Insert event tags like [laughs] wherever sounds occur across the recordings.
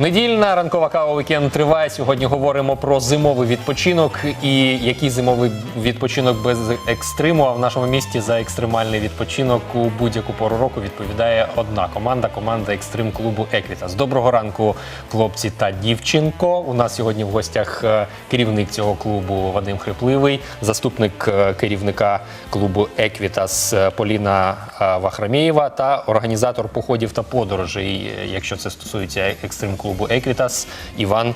Недільна ранкова кава вікенд триває. Сьогодні говоримо про зимовий відпочинок і який зимовий відпочинок без екстриму. А в нашому місті за екстремальний відпочинок у будь-яку пору року відповідає одна команда команда екстрим клубу Еквітас. Доброго ранку, хлопці та дівчинко. У нас сьогодні в гостях е, керівник цього клубу Вадим Хрипливий, заступник е, керівника клубу Еквітас е, Поліна Вахрамєєва та організатор походів та подорожей, якщо це стосується екстрим клубу Еквітас, Іван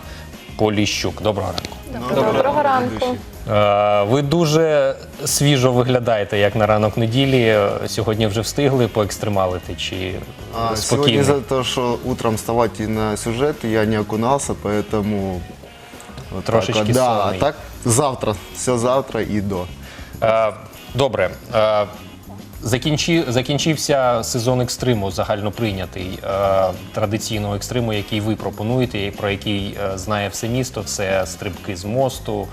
Поліщук. Доброго ранку. Доброго ранку. Е, Ви дуже свіжо виглядаєте, як на ранок неділі. Е, Сьогодні вже встигли поекстремалити чи А, спокійно? сегодня из-за того, что утром вставать и на сюжет, я не окунался, поэтому... вот Трошечки так а так завтра, все завтра и до. Е, Добре. Е, Закінчи, закінчився сезон екстриму, загальноприйнятий е, традиційного екстриму, який ви пропонуєте, і про який е, знає все місто. Це стрибки з мосту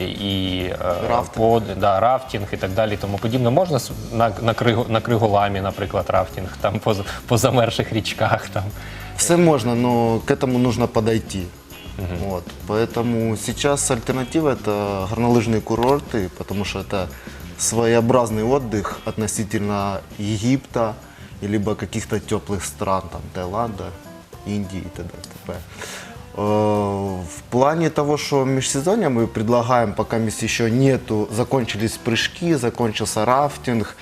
і, і е, Рафтинг. под- да, рафтинг і так далі. Тому подібне. Можна с- на, на, Криго- на Криголамі, наприклад, рафтинг, там по, по замерших річках. Там. Все можно, но к этому нужно подойти. Вот. Поэтому сейчас альтернатива это горнолыжные курорты, потому что это своеобразный отдых относительно Египта, либо каких-то теплых стран, там, Таиланда, Индии и т.д. т.п. Э, В плане того, что межсезонье мы предлагаем, пока еще нету, закончились прыжки, закончился рафтинг,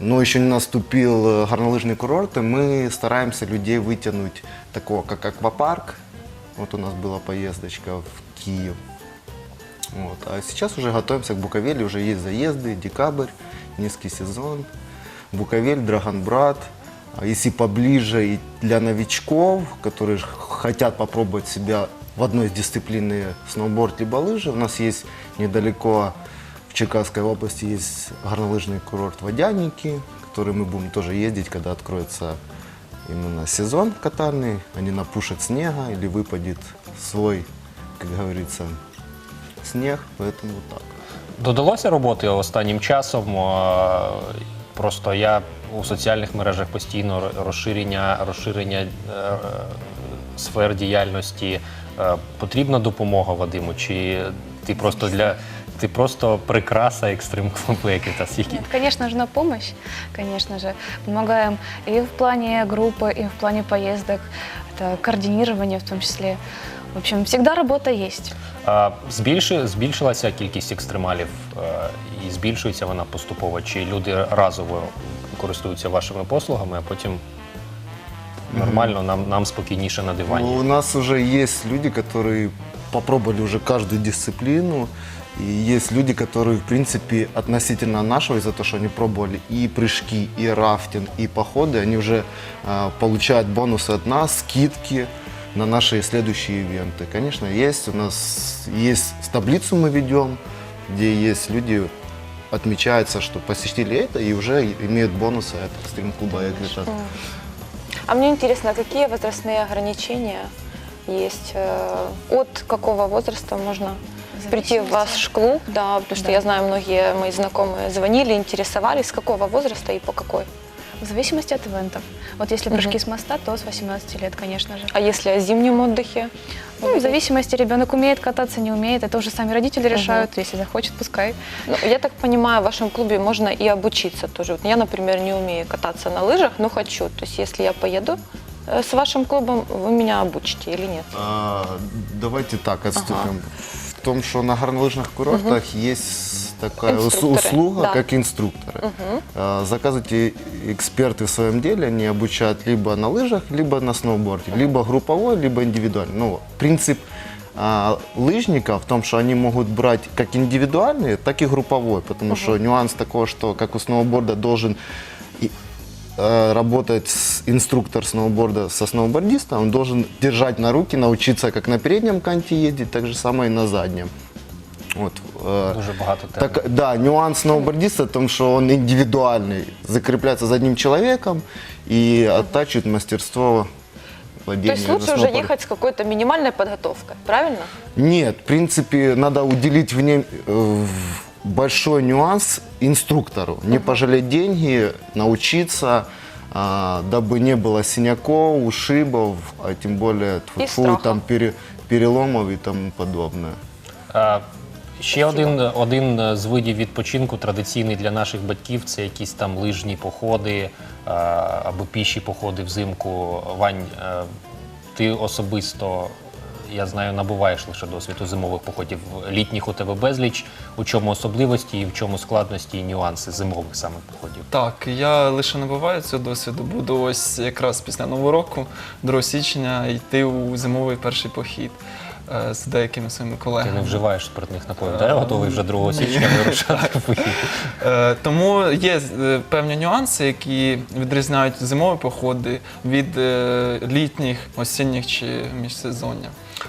но еще не наступил э, горнолыжный курорт, и мы стараемся людей вытянуть такого, как аквапарк. Вот у нас была поездочка в Киев. Вот. А сейчас уже готовимся к Буковеле, уже есть заезды, декабрь, низкий сезон. Буковель, Драгонбрат. А если поближе и для новичков, которые ж хотят попробовать себя в одной из дисциплин э, сноуборд либо лыжи, у нас есть недалеко в Черкасской области есть горнолыжный курорт Водяники, который мы будем тоже ездить, когда откроется именно сезон катальный, они напушат снега или выпадет свой, как говорится, снег, поэтому вот так. Додалося роботи останнім часом. е, Просто я у соціальних мережах постійно ро- розширення, розширення е, е, сфер діяльності. Е, Потрібна допомога Вадиму? Чи ти просто для ти просто прикраса екстрим клубу Еквітас? Які Нет, конечно, нужна помощь, конечно же. Помогаем и в плане группы, и в плане поездок. Это координирование в том числе. В общем, всегда работа есть. А, збільши, збільшилася кількість екстремалів е, і збільшується вона поступово? Чи люди разово користуються вашими послугами, а потім нормально нам, нам спокійніше на Ну, дивані? у нас уже есть люди, которые попробовали уже каждую дисциплину. И есть люди, которые, в принципе, относительно нашего, из-за того, что они пробовали и прыжки, и рафтинг, и походы, они уже а, получают бонусы от нас, скидки На наши следующие ивенты. Конечно, есть у нас, есть таблицу мы ведем, где есть люди, отмечается, что посетили это и уже имеют бонусы от стрим-клуба «Эквитас». А мне интересно, какие возрастные ограничения есть? Э, От какого возраста можно прийти в ваш клуб? Да, потому что Да. я знаю, многие мои знакомые звонили, интересовались, с какого возраста и по какой. В зависимости от ивентов. Вот если прыжки с моста, то с 18 лет, конечно же. А если о зимнем отдыхе? Ну, в зависимости, ребенок умеет кататься, не умеет, это уже сами родители решают. Если захочет, пускай. Ну, я так понимаю, в вашем клубе можно и обучиться тоже. Вот я, например, не умею кататься на лыжах, но хочу. То есть если я поеду э, с вашим клубом, вы меня обучите или нет? А, давайте так отступим. В том, что на горнолыжных курортах есть такая Инструкторы, услуга, да. как инструкторы. А, заказывайте эксперты в своем деле, они обучают либо на лыжах, либо на сноуборде, либо групповой, либо индивидуальный. Ну, принцип а, лыжника в том, что они могут брать как индивидуальный, так и групповой, потому что нюанс такой, что как у сноуборда должен э, работать с- инструктор сноуборда со сноубордистом, он должен держать на руки, научиться как на переднем канте ездить, так же самое и на заднем. Вот, э, Дуже багато тем. так, да, нюанс сноубордиста в том, что он индивидуальный, закрепляется за одним человеком и оттачивает мастерство То владения есть лучше уже сноуборде. ехать с какой-то минимальной подготовкой, правильно? Нет, в принципе, надо уделить в э, в- большой нюанс инструктору. Не пожалеть деньги, научиться, а, дабы не было синяков, ушибов, а тем более тьфу, И тьфу, страха. там пере- переломов и тому подобное. Е, Ще один, один з видів відпочинку традиційний для наших батьків це якісь там лижні походи е, або піші походи взимку. Вань, е, ти особисто, я знаю, набуваєш лише досвіду зимових походів. Літніх у тебе безліч. У чому особливості і в чому складності і нюанси зимових саме походів? Так, я лише набуваю цього досвіду. Буду ось якраз після нового року, 2 січня, йти у зимовий перший похід е, з деякими своїми колегами. Ти не вживаєш спиртних напоїв, да? готовий вже 2 січня вирушати в похід. Е, Тому є е, певні нюанси, які відрізняють зимові походи від е, літніх, осінніх чи міжсезоння.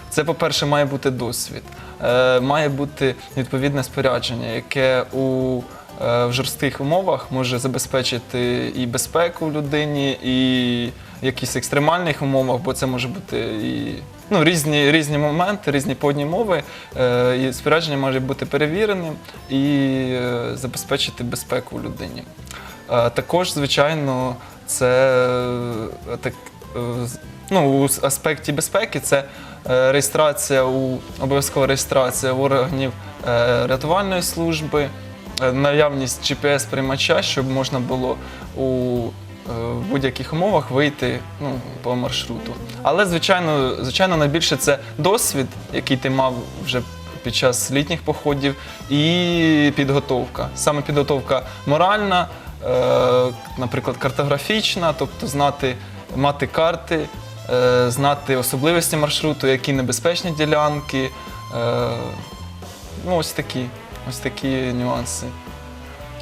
Це, по-перше, має бути досвід, Е, має бути відповідне спорядження, яке у е, в жорстких умовах може забезпечити і безпеку людині, і в якихось екстремальних умовах, бо це може бути і ну, різні, різні моменти, різні погодні мови. Е, і спорядження може бути перевіреним і е, забезпечити безпеку людині. Е, також, звичайно, це е, так, е, з- ну, у аспекті безпеки це е, реєстрація у обов'язкова реєстрація органів е, рятувальної служби, е, наявність GPS-приймача, щоб можна було у в будь-яких умовах вийти ну, по маршруту. Але, звичайно, звичайно, найбільше це досвід, який ти мав вже під час літніх походів, і підготовка. Саме підготовка моральна, е, наприклад, картографічна, тобто знати, мати карти, е, знати особливості маршруту, які небезпечні ділянки. Е, ну, ось такі, ось такі нюанси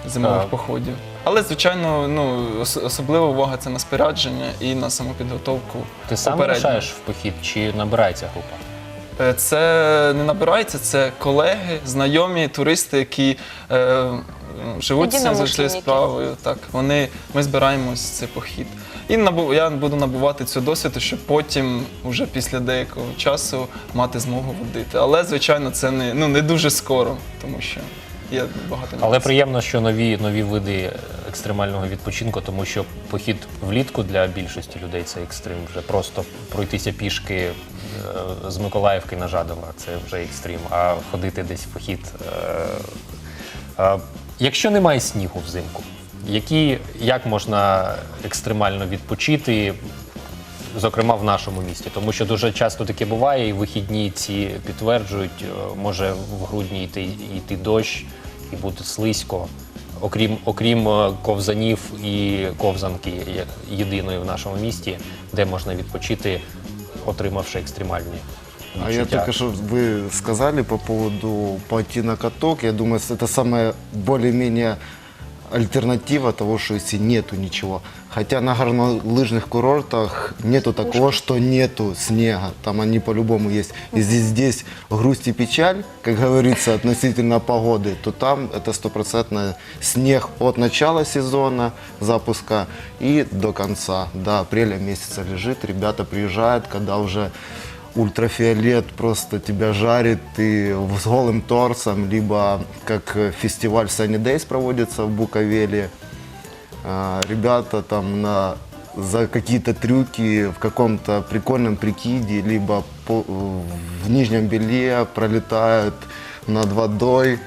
зимових походів. Але, звичайно, ну, ос- особлива увага це на спорядження і на самопідготовку. Ти сам попередньо. вирушаєш в похід чи набирається група? Е, Це не набирається, це колеги, знайомі, туристи, які е, м, живуть з цим зайшли справою. Так, вони, ми збираємось в цей похід. І набу, я буду набувати цього досвіду, щоб потім, уже після деякого часу, мати змогу водити. Але, звичайно, це не, ну, не дуже скоро, тому що є багато Але приємно, що нові нові види екстремального відпочинку, тому що похід влітку для більшості людей це екстрим. Вже просто пройтися пішки е, з Миколаївки на Жадова це вже екстрим. А ходити десь в похід. Е, е, якщо немає снігу взимку, які, як можна екстремально відпочити? Зокрема, в нашому місті, тому що дуже часто таке буває, і вихідні ці підтверджують, може в грудні йти, йти дощ і бути слизько. Окрім, окрім е, ковзанів і ковзанки єдиної в нашому місті, де можна відпочити, отримавши екстремальні А я только что вы сказали по поводу пойти на каток. Я думаю, это самая более-менее альтернатива того, что если нету ничего. Хотя на горнолыжных курортах нету такого, что нету снега. Там они по-любому есть. И здесь, здесь грусть и печаль, как говорится, относительно погоды, то там это стопроцентно снег от начала сезона запуска и до конца. До апреля месяца лежит, ребята приезжают, когда уже ультрафиолет просто тебя жарит, ты с голым торсом, либо как э, фестиваль Sunny Days проводится в Буковеле, а, ребята там на за какие-то трюки в каком-то прикольном прикиде, либо по- в нижнем белье пролетают над водой.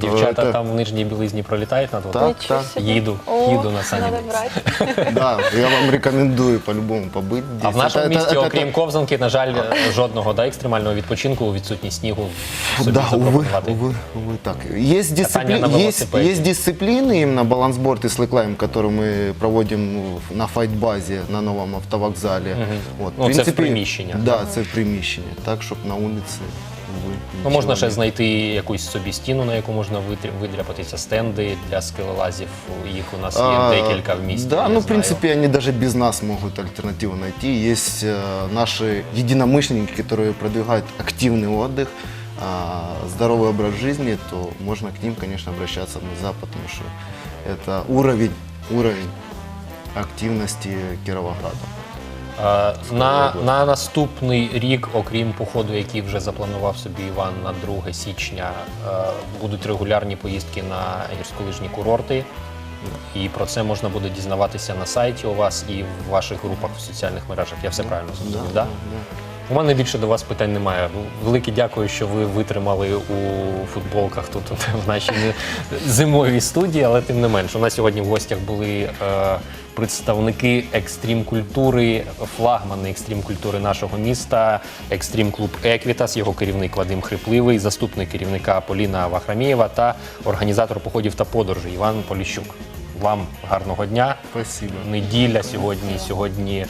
то Дівчата это- там в нижній білизні пролітають над водою. Так, Ничего так. себе. Їду, О, їду на сані. надо брать. [laughs] Да, я вам рекомендую по-любому побыть А в здесь. нашому Это- это- місті, это- окрім ковзанки, на жаль, жодного да, екстремального відпочинку у відсутність снігу собі Да, увы, запропонувати. увы, увы, так. Есть, Катание на дисципли... есть, велосипеде. есть дисциплины, именно балансборд и слэклайм, которые мы проводим ну, на файт-базі на новому автовокзалі. От, Ну, це в приміщеннях. Да, це в приміщенні. Так, щоб на вулиці увы, Ну, нічого можна ще не- знайти якусь собі стіну, на яку можна витря- видряпатися, стенди для скелелазів. Їх у нас є А, декілька в місті. Да, я ну, в знаю. принципе, они даже без нас могут альтернативу найти. Есть э, наши единомышленники, которые продвигают активный отдых, а, здоровый образ жизни, то можно к ним, конечно, обращаться на Запад, потому что это уровень, уровень активности Кировограда. На, на наступний рік, окрім походу, який вже запланував собі Іван на 2 січня, е, будуть регулярні поїздки на гірськолижні курорти. І про це можна буде дізнаватися на сайті у вас і в ваших групах в соціальних мережах. Я все правильно зрозумів, Да, да? У мене більше до вас питань немає. Велике дякую, що ви витримали у футболках тут [laughs] в нашій зимовій студії, але тим не менш, у нас сьогодні в гостях були е, представники екстрім культури, флагмани екстрім культури нашого міста, екстрім клуб Еквітас, його керівник Вадим Хрипливий, заступник керівника Поліна Вахрамєєва та організатор походів та подорожей Іван Поліщук. Вам гарного дня. Спасибо. Неділя сьогодні. Сьогодні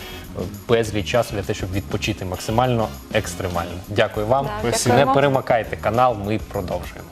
безліч часу для того, щоб відпочити максимально екстремально. Дякую вам. Не перемикайте канал, ми продовжуємо.